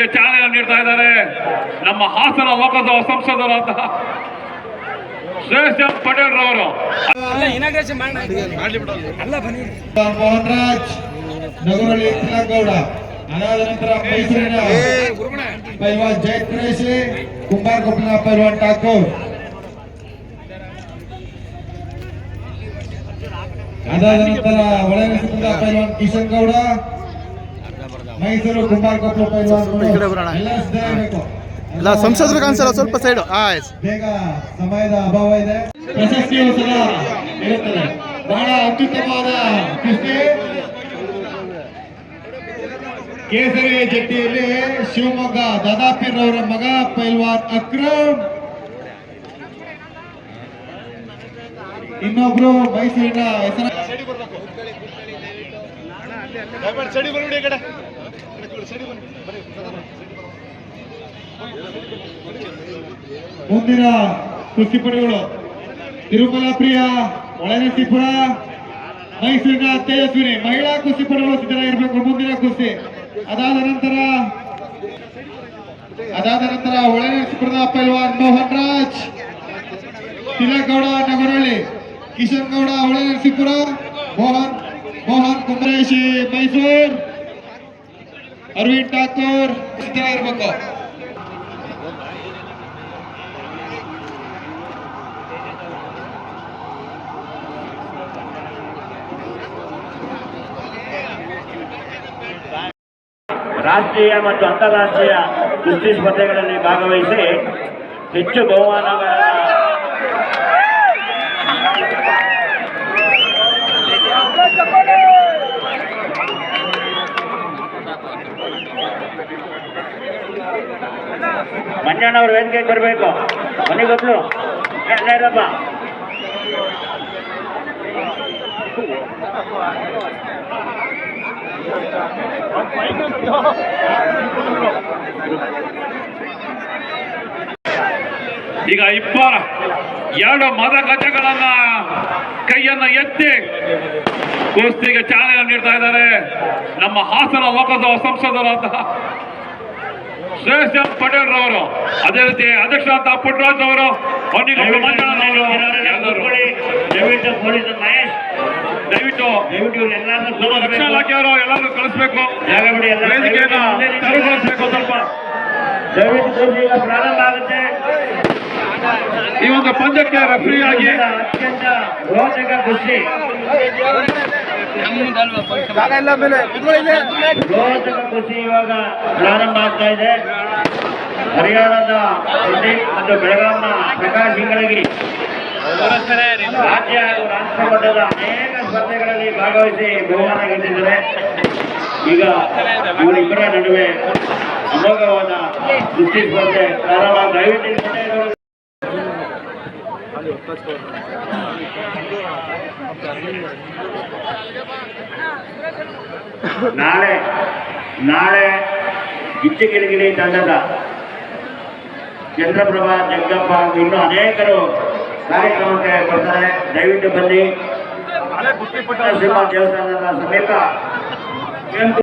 ಕುಸ್ತಿಗೆ ಚಾಲನೆ ನೀಡ್ತಾ ಇದ್ದಾರೆ. ನಮ್ಮ ಹಾಸನ ಲೋಕಸಭಾ ಅಂತ ಶ್ರೇಷ್ಠ ಪಟೇಲ್ ರವರು. ಅಲ್ಲ ಇನಾಗ್ರೇಷನ್ ಮಾಡೋಣ ಅಲ್ಲ ಬನ್ನಿ. ಮೋಹನ್ ರಾಜ್ ನಗರಳ್ಳಿ ಗೌಡ ಅದಾದ ನಂತರ ಮೈಸೂರಿನ ಪೈಲ್ವಾನ್ ಕುರೇಶಿ ಕುಂಬಾರ್ ಕೊಪ್ಪಲಿನ ಪೈಲ್ವಾನ್ ಠಾಕೂರ್. ಅದಾದ ನಂತರ ಒಳನರಸೀಪುರದ ಪೈಲ್ವಾನ್ ಕಿಶನ್ ಗೌಡ ಮೈಸೂರು ಕುಂಬಾರ್ ಕೊಪ್ಪಳ ಪೈಲ್ವಾನ್ ಈ ಎಲ್ಲ ಸಿದ್ಧರಾಗಬೇಕು. ಇಲ್ಲ ಸಂಸದರು ಕಾಣಿಸಲ್ಲ ಸ್ವಲ್ಪ ಸೈಡ್ ಆಯ್ತು ಬೇಗ ಸಮಯದ ಅಭಾವ ಇದೆ. ಪ್ರಶಸ್ತಿಯು ಸಹ ಇರುತ್ತದೆ. ಬಹಳ ಅತ್ಯುತ್ತಮವಾದ ಕುಸ್ತಿ ಕೇಸರಿ ಜಟ್ಟಿಯಲ್ಲಿ ಶಿವಮೊಗ್ಗ ದಾದಾಪೀರ್ ಅವರ ಮಗ ಪೈಲ್ವಾನ್ ಅಕ್ರಮ್. ಇನ್ನೊಬ್ರು ಮೈಸೂರಿನ ಹೆಸರ ಮುಂದಿನ ಕುಸ್ತಿಪಟುಗಳು ತಿರುಮಲ ಪ್ರಿಯ ಒಳನರಸೀಪುರ ಮೈಸೂರಿನ ತೇಜಸ್ವಿನಿ. ಮಹಿಳಾ ಕುಸ್ತಿಪಟುಗಳು ಸಿದ್ಧರಾಗಿರ್ಬೇಕು ಮುಂದಿನ ಕುಸ್ತಿ. ಅದಾದ ನಂತರ ಅದಾದ ನಂತರ ಒಳನರಸೀಪುರದ ಪೈಲ್ವಾನ್ ಮೋಹನ್ ರಾಜ್ ತಿಲಕ್ ಗೌಡ ನಗರಹಳ್ಳಿ ಕಿಶನ್ ಗೌಡ ಒಳನರಸೀಪುರ ಮೋಹನ್ ಮೋಹನ್ ಕುಂಬರೇಶಿ ಮೈಸೂರ್ ಅರವಿಂದ್ ಠಾಕೂರ್ ಸಿದ್ಧರಾಗಿರ್ಬೇಕು ರಾಷ್ಟ್ರೀಯ ಮತ್ತು ಅಂತಾರಾಷ್ಟ್ರೀಯ ಕುಸ್ತಿ ಸ್ಪರ್ಧೆಗಳಲ್ಲಿ ಭಾಗವಹಿಸಿ ಹೆಚ್ಚು ಬಹುಮಾನಗಳ ಮಂಜಣ್ಣವ್ರ ವೇದಿಕೆಗೆ ಬರಬೇಕು. ಮನೆಗೊಬ್ಳು ಇರಪ್ಪ. ಈಗ ಇಪ್ಪ ಎರಡು ಮದ ಗಜಗಳನ್ನ ಕೈಯನ್ನ ಎತ್ತಿ ಕುಸ್ತಿಗೆ ಚಾಲನೆ ನೀಡ್ತಾ ಇದ್ದಾರೆ. ನಮ್ಮ ಹಾಸನ ಲೋಕಸಭಾ ಸಂಸದರಾದ ಶ್ರೇಷ್ಠ ಪಟೇಲ್ ರವರು ಅದೇ ರೀತಿ ಅಧ್ಯಕ್ಷರಾದ ಪುಟ್ರಾಜ್ ಅವರು ದಯವಿಟ್ಟು ಪೊಲೀಸ್ ಮಹೇಶ್. ದಯವಿಟ್ಟು ರಕ್ಷಣಾ ಇಲಾಖೆಯವರು ಎಲ್ಲರೂ ಕಳಿಸ್ಬೇಕು ವೇದಿಕೆಯನ್ನ ತೆರವುಗೊಳಿಸ್ಬೇಕು ಸ್ವಲ್ಪ. ದಯವಿಟ್ಟು ಪ್ರಾರಂಭ ಆಗುತ್ತೆ. ಈ ಒಂದು ಪಂದ್ಯಕ್ಕೆ ರೆಫ್ರಿ ಆಗಿ ಅತ್ಯಂತ ರೋಚಕ ಕುಸ್ತಿ ರೋಚಕ ಕುಸ್ತಿ ಇವಾಗ ಪ್ರಾರಂಭ ಆಗ್ತಾ ಇದೆ ಹರಿಯಾಣದ ಮತ್ತು ಬೆಳಗಾವಿನ ಪ್ರಕಾಶ್ ಇಂಗಳಗಿ ರಾಜ್ಯ ಹಾಗೂ ರಾಷ್ಟ್ರ ಮಟ್ಟದ ಅನೇಕ ಸ್ಪರ್ಧೆಗಳಲ್ಲಿ ಭಾಗವಹಿಸಿ ಬಹುಮಾನ ಗೆದ್ದಿದ್ದಾರೆ ಈಗ ಇವರಿಬ್ಬರ ನಡುವೆ ಅಮೋಘವಾದ ಕುಸ್ತಿ ಸ್ಪರ್ಧೆ ಪ್ರಾರಂಭ ದಯವಿಟ್ಟು. ನಾಳೆ ನಾಳೆ ಗಿಚ್ಚಿಗಿಲಿಗಿಲಿ ತಂಡದ ಚಂದ್ರಪ್ರಭಾ ಜಗ್ಗಪ್ಪ ಇನ್ನೂ ಅನೇಕರು ಕಾರ್ಯಕ್ರಮಕ್ಕೆ ಬರ್ತಾರೆ. ದಯವಿಟ್ಟು ಬನ್ನಿ. ಸಿಂಹ ದೇವಸ್ಥಾನದ ಸಮೀಪ.